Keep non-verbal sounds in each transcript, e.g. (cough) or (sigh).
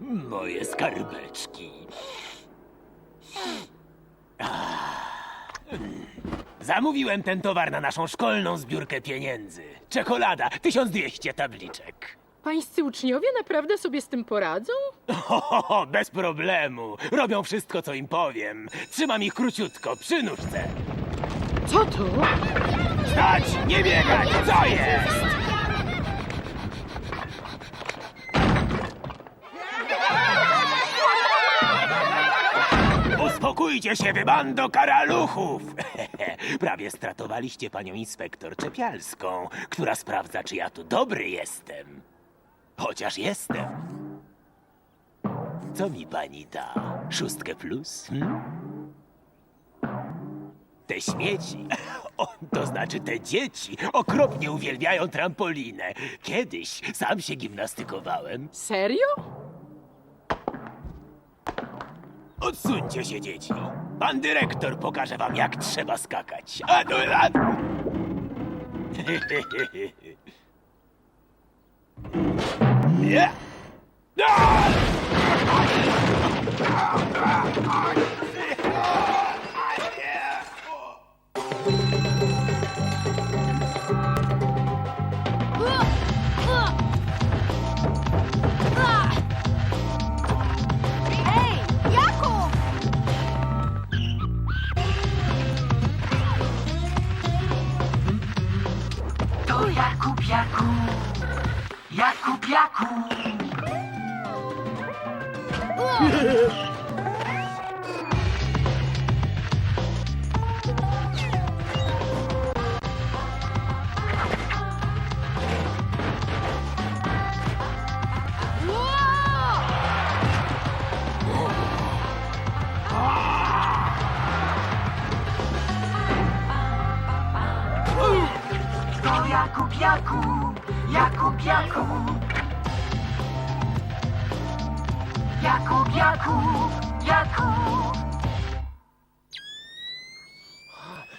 Moje skarbeczki. Ah. Zamówiłem ten towar na naszą szkolną zbiórkę pieniędzy. Czekolada, 1200 tabliczek. Pańscy uczniowie naprawdę sobie z tym poradzą? (laughs) Ho, ho, ho, bez problemu. Robią wszystko, co im powiem. Trzymam ich króciutko, przy nóżce. Co to? Stać, nie biegać, co jest? Uspokójcie się, wy bando karaluchów! (laughs) Prawie stratowaliście panią inspektor Czepialską, która sprawdza, czy ja tu dobry jestem. Chociaż jestem. Co mi pani da? Szóstkę plus? Hm? Te śmieci, (laughs) o, to znaczy te dzieci, okropnie uwielbiają trampolinę. Kiedyś sam się gimnastykowałem. Serio? Odsuńcie się, dzieci. Pan dyrektor pokaże wam, jak trzeba skakać. A no, a... Ja. Jakub, Jakub, Jakub, Jakub. Jakub, Jakub, Jakub.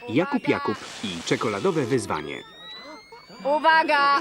Jakub Jakub i czekoladowe wyzwanie. Uwaga!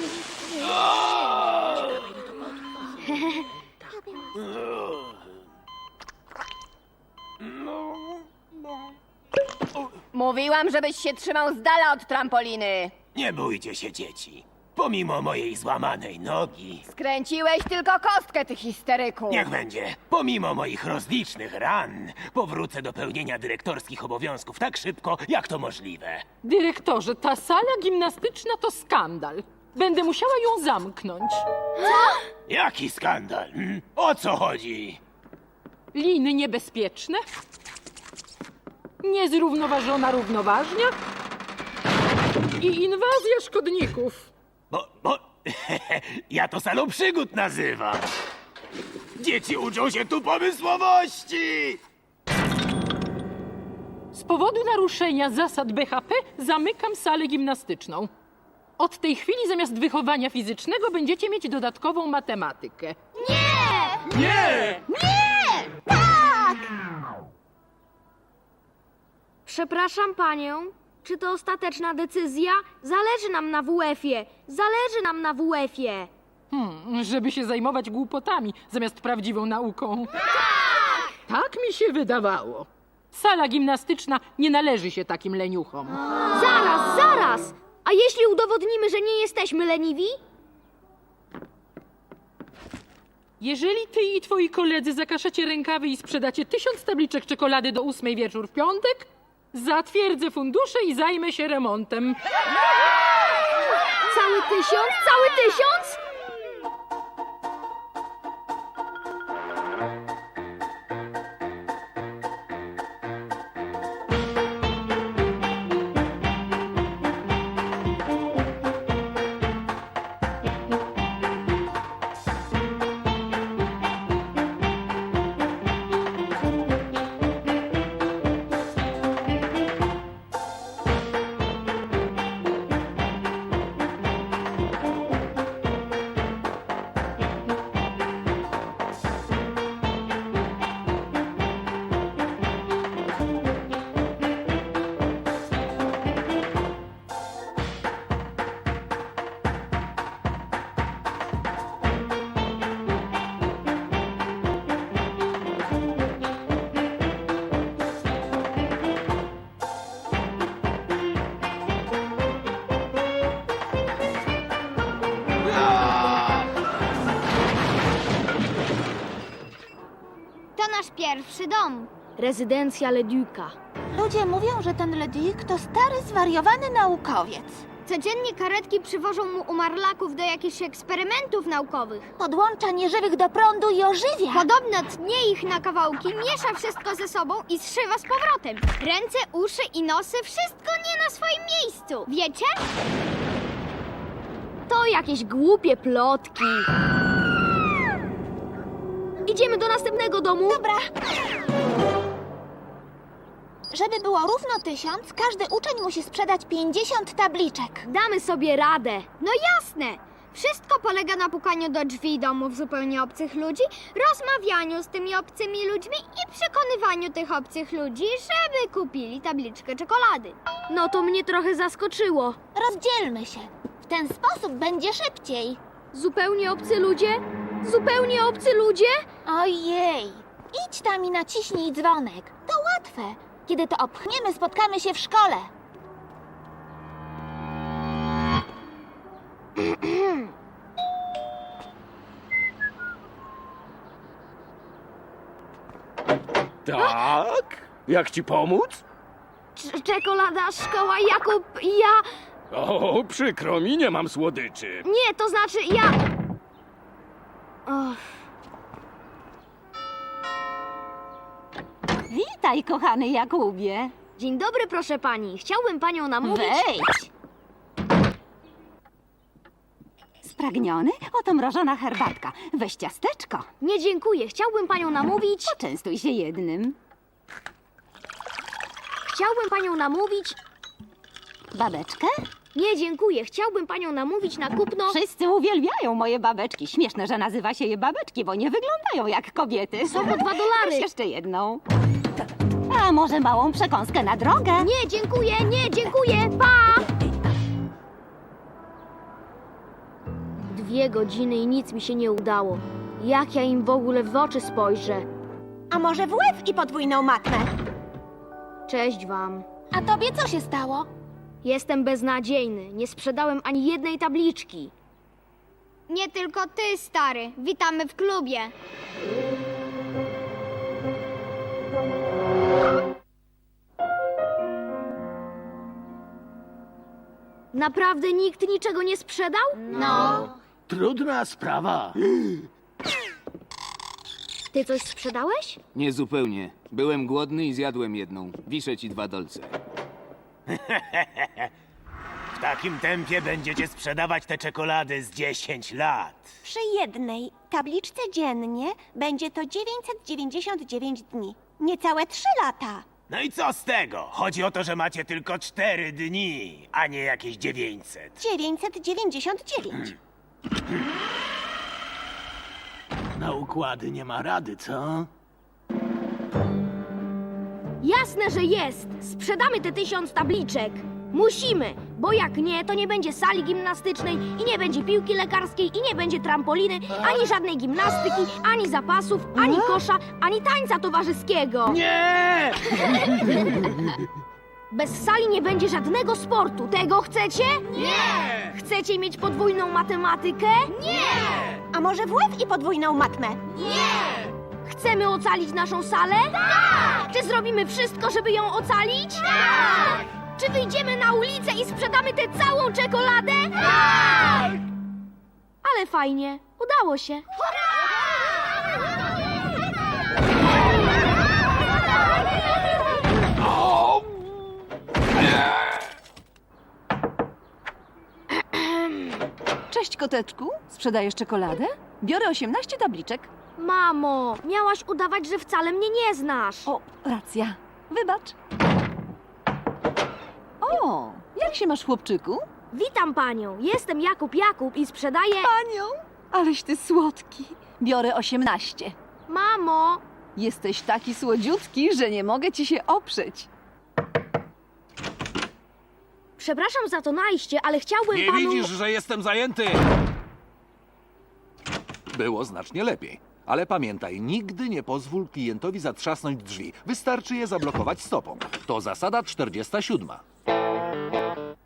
Mówiłam, żebyś się trzymał z dala od trampoliny. Nie bójcie się, dzieci. Pomimo mojej złamanej nogi, Skręciłeś tylko kostkę, ty histeryku. niech będzie, pomimo moich rozlicznych ran, powrócę do pełnienia dyrektorskich obowiązków tak szybko, jak to możliwe. Dyrektorze, ta sala gimnastyczna to skandal. Będę musiała ją zamknąć. Jaki skandal? Hmm? O co chodzi? Liny niebezpieczne? Niezrównoważona równoważnia? I inwazja szkodników. Bo, bo, (laughs) ja to salą przygód nazywam. Dzieci uczą się tu pomysłowości! Z powodu naruszenia zasad BHP zamykam salę gimnastyczną. Od tej chwili zamiast wychowania fizycznego będziecie mieć dodatkową matematykę. Nie! Przepraszam panią, czy to ostateczna decyzja? Zależy nam na WF-ie. Zależy nam na WF-ie. Hmm, żeby się zajmować głupotami zamiast prawdziwą nauką. Tak mi się wydawało. Sala gimnastyczna nie należy się takim leniuchom. Zaraz, zaraz! A jeśli udowodnimy, że nie jesteśmy leniwi? Jeżeli ty i twoi koledzy zakaszacie rękawy i sprzedacie tysiąc tabliczek czekolady do ósmej wieczór w piątek, zatwierdzę fundusze i zajmę się remontem. Cały tysiąc? Cały tysiąc? Pierwszy dom. Rezydencja Leduca. Ludzie mówią, że ten Leduc to stary, zwariowany naukowiec. Codziennie karetki przywożą mu umarlaków do jakichś eksperymentów naukowych. Podłącza nieżywych do prądu i ożywia. Podobno tnie ich na kawałki, miesza wszystko ze sobą i zszywa z powrotem. Ręce, uszy i nosy, wszystko nie na swoim miejscu. Wiecie? To jakieś głupie plotki. Idziemy do następnego domu. Dobra. Żeby było równo tysiąc, każdy uczeń musi sprzedać 50 tabliczek. Damy sobie radę. No jasne. Wszystko polega na pukaniu do drzwi domów zupełnie obcych ludzi, rozmawianiu z tymi obcymi ludźmi i przekonywaniu tych obcych ludzi, żeby kupili tabliczkę czekolady. No to mnie trochę zaskoczyło. Rozdzielmy się. W ten sposób będzie szybciej. Zupełnie obcy ludzie? Zupełnie obcy ludzie? Ojej. Idź tam i naciśnij dzwonek. To łatwe. Kiedy to opchniemy, spotkamy się w szkole. (clears throat) Tak? Jak ci pomóc? Cz- czekolada, szkoła, Jakub, ja... O, przykro mi, nie mam słodyczy. Nie, to znaczy ja... Och. Witaj, kochany Jakubie. Dzień dobry, proszę pani. Chciałbym panią namówić... Wejdź. Spragniony? Oto mrożona herbatka. Weź ciasteczko. Nie dziękuję. Chciałbym panią namówić... Poczęstuj się jednym. Chciałbym panią namówić... Babeczkę? Nie dziękuję. Chciałbym panią namówić na kupno... Wszyscy uwielbiają moje babeczki. Śmieszne, że nazywa się je babeczki, bo nie wyglądają jak kobiety. Są po dwa dolary. Weź jeszcze jedną. A może małą przekąskę na drogę? Nie dziękuję, nie dziękuję. Pa! Dwie godziny i nic mi się nie udało. Jak ja im w ogóle w oczy spojrzę? A może w łeb i podwójną matmę? Cześć wam. A tobie co się stało? Jestem beznadziejny. Nie sprzedałem ani jednej tabliczki. Nie tylko ty, stary. Witamy w klubie. Naprawdę nikt niczego nie sprzedał? No. Trudna sprawa. Ty coś sprzedałeś? Nie zupełnie. Byłem głodny i zjadłem jedną. Wiszę ci dwa dolce. (laughs) W takim tempie będziecie sprzedawać te czekolady z 10 lat. Przy jednej tabliczce dziennie będzie to 999 dni. Niecałe 3 lata. No i co z tego? Chodzi o to, że macie tylko 4 dni, a nie jakieś 900. 999. (clears throat) Na układy nie ma rady, co? Jasne, że jest! Sprzedamy te tysiąc tabliczek! Musimy, bo jak nie, to nie będzie sali gimnastycznej i nie będzie piłki lekarskiej i nie będzie trampoliny, ani żadnej gimnastyki, ani zapasów, ani kosza, ani tańca towarzyskiego. Nie! (laughs) Bez sali nie będzie żadnego sportu. Tego chcecie? Nie! Chcecie mieć podwójną matematykę? Nie! A może w łeb i podwójną matmę? Chcemy ocalić naszą salę? Tak! Czy zrobimy wszystko, żeby ją ocalić? Tak! Czy wyjdziemy na ulicę i sprzedamy tę całą czekoladę? Tak! Ale fajnie, udało się. Cześć koteczku, sprzedajesz czekoladę? Biorę 18 tabliczek. Mamo, miałaś udawać, że wcale mnie nie znasz. O, racja. Wybacz. O, jak się masz chłopczyku? Witam panią, jestem Jakub Jakub i sprzedaję... Panią, aleś ty słodki. Biorę 18. Mamo, Jesteś taki słodziutki, że nie mogę ci się oprzeć. przepraszam za to najście, ale chciałbym Nie panu... widzisz, że jestem zajęty? Było znacznie lepiej. Ale pamiętaj, nigdy nie pozwól klientowi zatrzasnąć drzwi. Wystarczy je zablokować stopą. To zasada 47.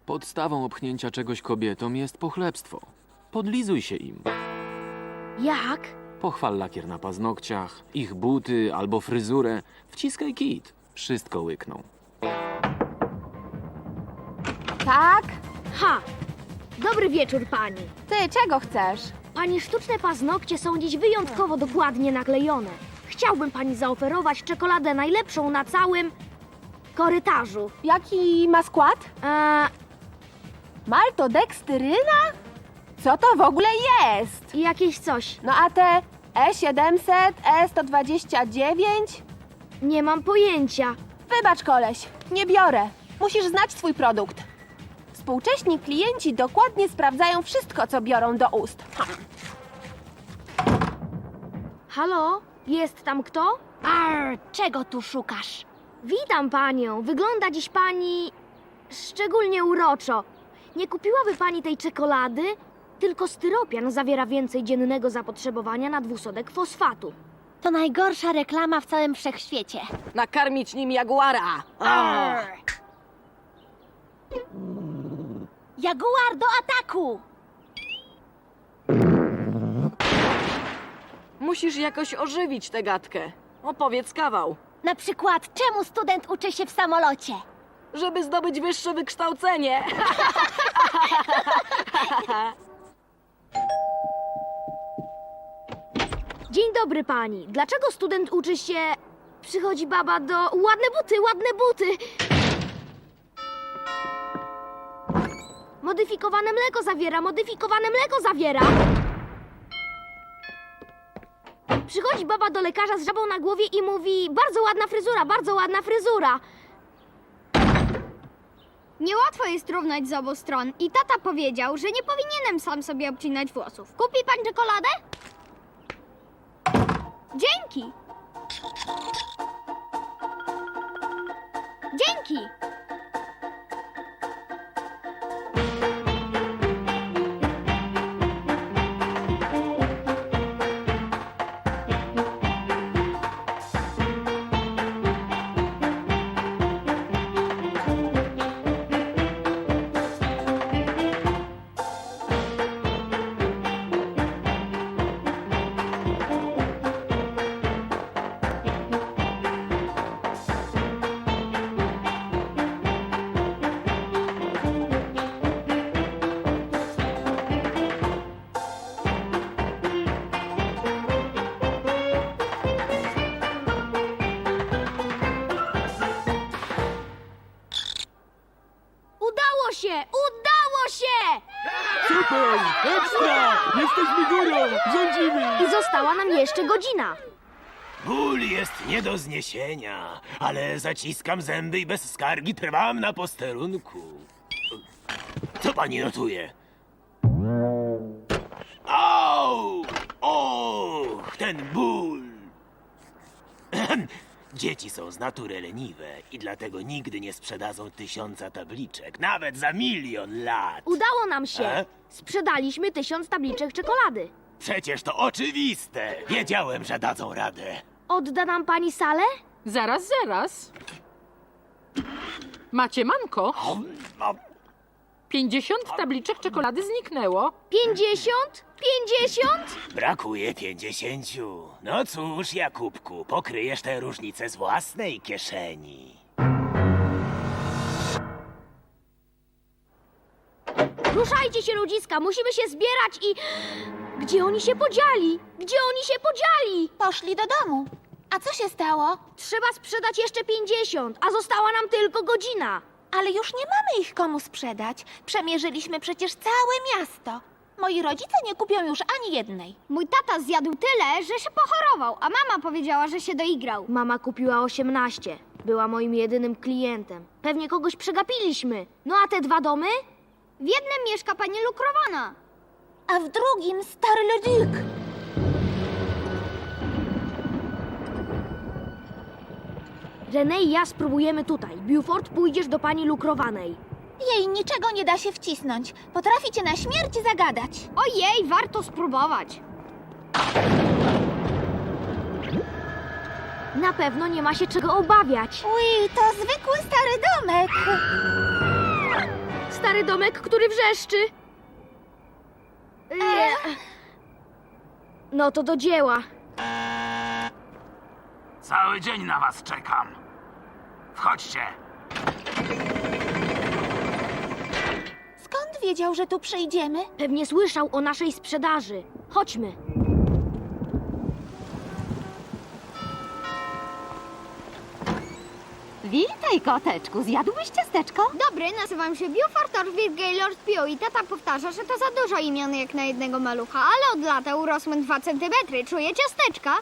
Podstawą opchnięcia czegoś kobietom jest pochlebstwo. Podlizuj się im. Jak? Pochwal lakier na paznokciach, ich buty albo fryzurę. Wciskaj kit. Wszystko łykną. Tak? Ha! Dobry wieczór, pani. Ty, czego chcesz? Pani sztuczne paznokcie są dziś wyjątkowo dokładnie naklejone. Chciałbym pani zaoferować czekoladę najlepszą na całym korytarzu. Jaki ma skład? Eee, Maltodekstyryna? Co to w ogóle jest? jakieś coś. No a te E E700, E129? Nie mam pojęcia. Wybacz, koleś, nie biorę. Musisz znać swój produkt. Współcześni klienci dokładnie sprawdzają wszystko, co biorą do ust. Halo? Jest tam kto? Arr, czego tu szukasz? Witam panią. Wygląda dziś pani szczególnie uroczo. Nie kupiłaby pani tej czekolady? Tylko styropian zawiera więcej dziennego zapotrzebowania na dwusodek fosfatu. To najgorsza reklama w całym wszechświecie. Nakarmić nim jaguara. Jaguar do ataku! Musisz jakoś ożywić tę gadkę. Opowiedz kawał, Na przykład, czemu student uczy się w samolocie? żeby zdobyć wyższe wykształcenie. (laughs) Dzień dobry pani. Dlaczego student uczy się... Przychodzi baba do... Ładne buty, ładne buty! Modyfikowane mleko zawiera, modyfikowane mleko zawiera! Przychodzi baba do lekarza z żabą na głowie i mówi bardzo ładna fryzura, bardzo ładna fryzura. Niełatwo jest równać z obu stron i tata powiedział, że nie powinienem sam sobie obcinać włosów. Kupi pan czekoladę? Dzięki! Dzięki! Została nam jeszcze godzina. Ból jest nie do zniesienia, ale zaciskam zęby i bez skargi trwam na posterunku. Co pani notuje? Au! Och, ten ból! Ehem. (clears throat) Dzieci są z natury leniwe i dlatego nigdy nie sprzedadzą tysiąca tabliczek, nawet za milion lat. Udało nam się. E? Sprzedaliśmy tysiąc tabliczek czekolady. Przecież to oczywiste. Wiedziałem, że dadzą radę. Odda nam pani salę? Zaraz, zaraz. Macie manko? A, 50 tabliczek czekolady zniknęło. Pięćdziesiąt? Pięćdziesiąt? Brakuje pięćdziesięciu. No cóż, Jakubku, pokryjesz tę różnicę z własnej kieszeni. Ruszajcie się, ludziska, musimy się zbierać i... Gdzie oni się podzieli? Gdzie oni się podzieli? Poszli do domu. A co się stało? Trzeba sprzedać jeszcze pięćdziesiąt, a została nam tylko godzina. Ale już nie mamy ich komu sprzedać. Przemierzyliśmy przecież całe miasto. Moi rodzice nie kupią już ani jednej. Mój tata zjadł tyle, że się pochorował, a mama powiedziała, że się doigrał. Mama kupiła osiemnaście. Była moim jedynym klientem. Pewnie kogoś przegapiliśmy. No a te dwa domy? W jednym mieszka pani lukrowana. A w drugim stary Ledik. René i ja spróbujemy tutaj. Buford, pójdziesz do pani lukrowanej. Jej niczego nie da się wcisnąć. Potraficie na śmierć zagadać. Ojej, warto spróbować. Na pewno nie ma się czego obawiać. Uj, to zwykły stary domek. Stary domek, który wrzeszczy. Nie. No to do dzieła. Cały dzień na was czekam. Wchodźcie. Skąd wiedział, że tu przyjdziemy? Pewnie słyszał o naszej sprzedaży. Chodźmy. Witaj, koteczku. Zjadłbyś ciasteczko? Dobry, nazywam się Buford Orville Gaylord Pio i tata powtarza, że to za dużo imion jak na jednego malucha, ale od lata urosłem dwa centymetry. Czuję ciasteczka.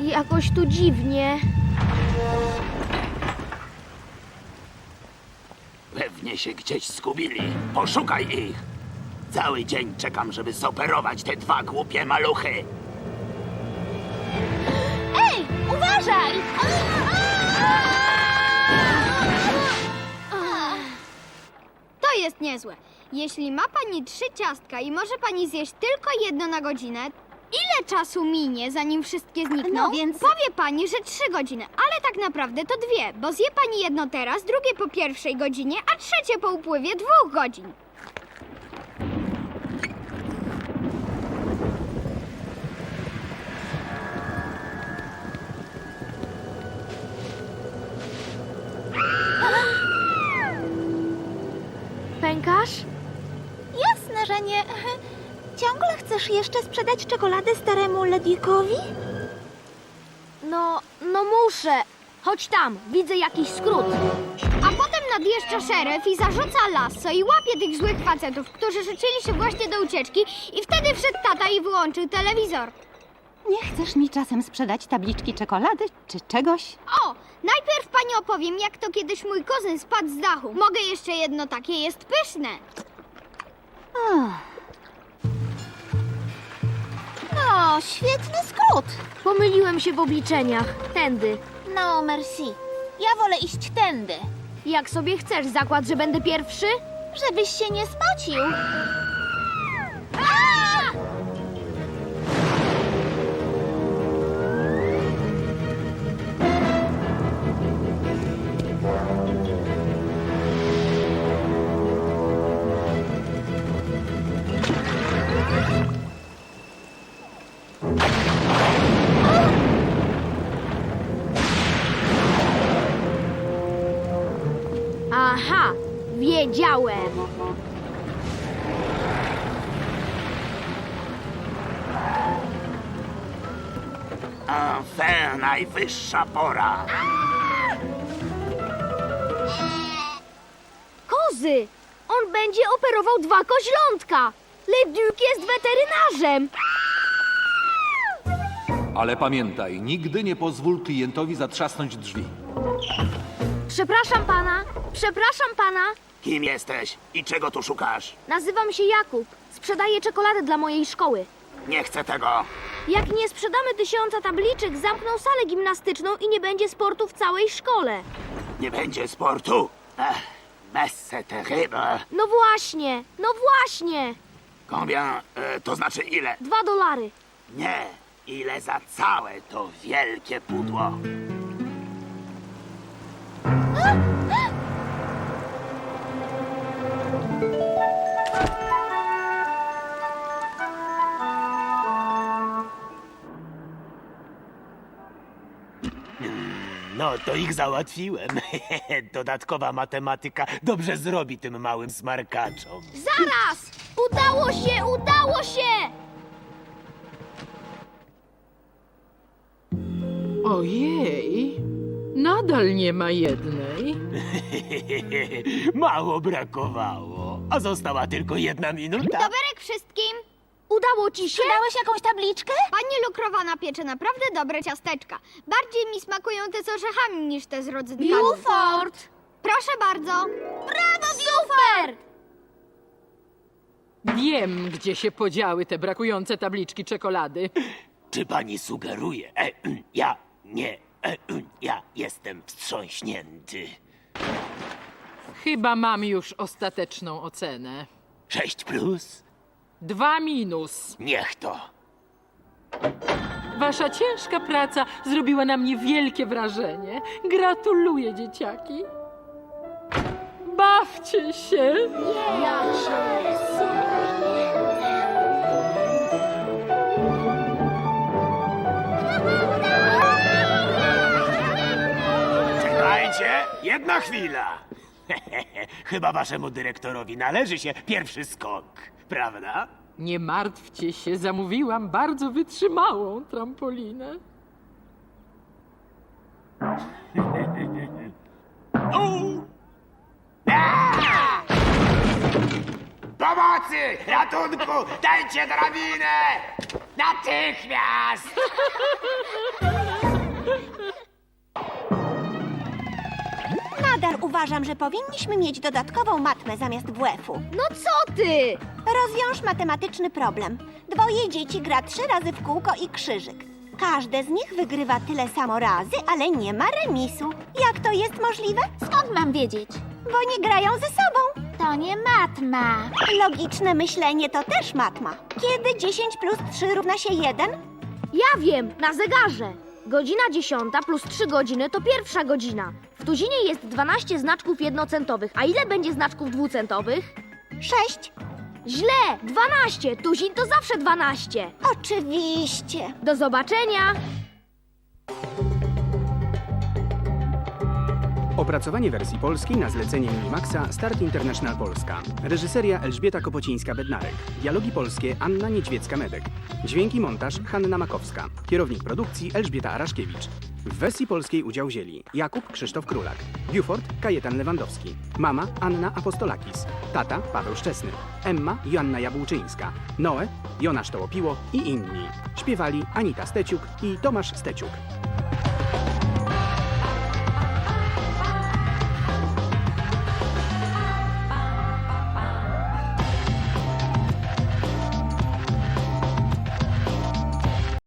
Jakoś tu dziwnie. Pewnie się gdzieś zgubili. Poszukaj ich. Cały dzień czekam, żeby zoperować te dwa głupie maluchy. Ej, uważaj! To jest niezłe. Jeśli ma pani trzy ciastka i może pani zjeść tylko jedno na godzinę, ile czasu minie, zanim wszystkie znikną? No więc- Powie pani, że trzy godziny, ale tak naprawdę to dwie, bo zje pani jedno teraz, drugie po pierwszej godzinie, a trzecie po upływie dwóch godzin. Pękasz? Jasne, że nie. (laughs) Ciągle chcesz jeszcze sprzedać czekoladę staremu Ledwikowi? No, no muszę. Chodź tam, widzę jakiś skrót. A potem nadjeżdża szeryf i zarzuca lasso i łapie tych złych facetów, którzy życzyli się właśnie do ucieczki i wtedy wszedł tata i wyłączył telewizor. Nie chcesz mi czasem sprzedać tabliczki czekolady czy czegoś? O, najpierw pani opowiem, jak to kiedyś mój kuzyn spadł z dachu. Mogę jeszcze jedno takie, jest pyszne. No, świetny skrót. Pomyliłem się w obliczeniach. Tędy. No, merci. Ja wolę iść tędy, Jak sobie chcesz, zakład, że będę pierwszy? żebyś się nie spocił. Najwyższa pora. Kozy! On będzie operował dwa koźlątka. Le Duc jest weterynarzem. Ale pamiętaj, nigdy nie pozwól klientowi zatrzasnąć drzwi. Przepraszam pana, przepraszam pana. Kim jesteś i czego tu szukasz? Nazywam się Jakub. Sprzedaję czekoladę dla mojej szkoły. Nie chcę tego. Jak nie sprzedamy tysiąca tabliczek, zamkną salę gimnastyczną i nie będzie sportu w całej szkole. Nie będzie sportu. Ech, messe terrible. No właśnie, no właśnie. Combien, e, to znaczy ile? Dwa dolary. Nie, ile za całe to wielkie pudło. No, to ich załatwiłem. (laughs) Dodatkowa matematyka dobrze zrobi tym małym smarkaczom. Zaraz! Udało się, udało się! Ojej, nadal nie ma jednej. (laughs) Mało brakowało, a została tylko jedna minuta. Doberek wszystkim. Udało ci się? Dałeś jakąś tabliczkę? Pani lukrowana piecze naprawdę dobre ciasteczka. Bardziej mi smakują te z orzechami niż te z rodzynkami. Buford! Proszę bardzo. Brawo, super! Wiem, gdzie się podziały te brakujące tabliczki czekolady. Czy pani sugeruje? E, ja nie. E, ja jestem wstrząśnięty. Chyba mam już ostateczną ocenę. Sześć plus? Dwa minus. Niech to. Wasza ciężka praca zrobiła na mnie wielkie wrażenie. Gratuluję, dzieciaki. Bawcie się. Czekajcie, jedna chwila. (laughs) Chyba waszemu dyrektorowi należy się pierwszy skok, prawda? Nie martwcie się, zamówiłam bardzo wytrzymałą trampolinę. (laughs) U! Aaa! Pomocy! Ratunku! Dajcie drabinę! Natychmiast! (laughs) Nadal uważam, że powinniśmy mieć dodatkową matmę zamiast WF-u. No co ty? Rozwiąż matematyczny problem. Dwoje dzieci gra trzy razy w kółko i krzyżyk. Każde z nich wygrywa tyle samo razy, ale nie ma remisu. Jak to jest możliwe? Skąd mam wiedzieć? Bo nie grają ze sobą. To nie matma. Logiczne myślenie to też matma. Kiedy 10 plus 3 równa się 1? Ja wiem, na zegarze. Godzina dziesiąta plus trzy godziny to pierwsza godzina. W tuzinie jest 12 znaczków jednocentowych, a ile będzie znaczków dwucentowych? 6. Źle, 12. Tuzin to zawsze 12. Oczywiście. Do zobaczenia. Opracowanie wersji polskiej na zlecenie Minimaxa Start International Polska. Reżyseria Elżbieta Kopocińska-Bednarek. Dialogi polskie Anna Niedźwiecka-Medek. Dźwięki montaż Hanna Makowska. Kierownik produkcji Elżbieta Araszkiewicz. W wersji polskiej udział wzięli Jakub Krzysztof Królak, Buford Kajetan Lewandowski, mama Anna Apostolakis, tata Paweł Szczesny, Emma Joanna Jabłczyńska, Noe Jonasz Tołopiło i inni. Śpiewali Anita Steciuk i Tomasz Steciuk.